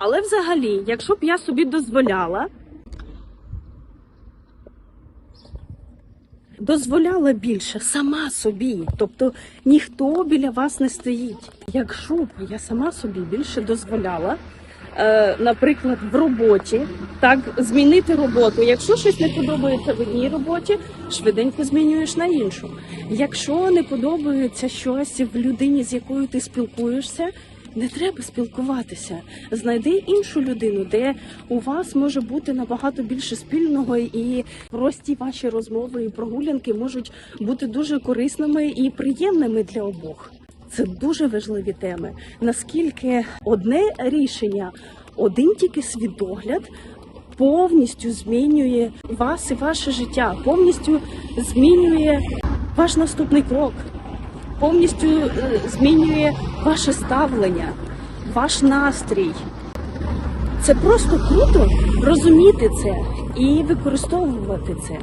Але взагалі, якщо б я собі дозволяла, дозволяла більше сама собі, тобто ніхто біля вас не стоїть. Якщо б я сама собі більше дозволяла, е, наприклад, в роботі, так змінити роботу. Якщо щось не подобається в одній роботі, швиденько змінюєш на іншу. Якщо не подобається щось в людині, з якою ти спілкуєшся. Не треба спілкуватися. Знайди іншу людину, де у вас може бути набагато більше спільного, і прості ваші розмови і прогулянки можуть бути дуже корисними і приємними для обох. Це дуже важливі теми. Наскільки одне рішення, один тільки свідогляд повністю змінює вас і ваше життя, повністю змінює ваш наступний крок повністю е, змінює ваше ставлення, ваш настрій. Це просто круто розуміти це і використовувати це.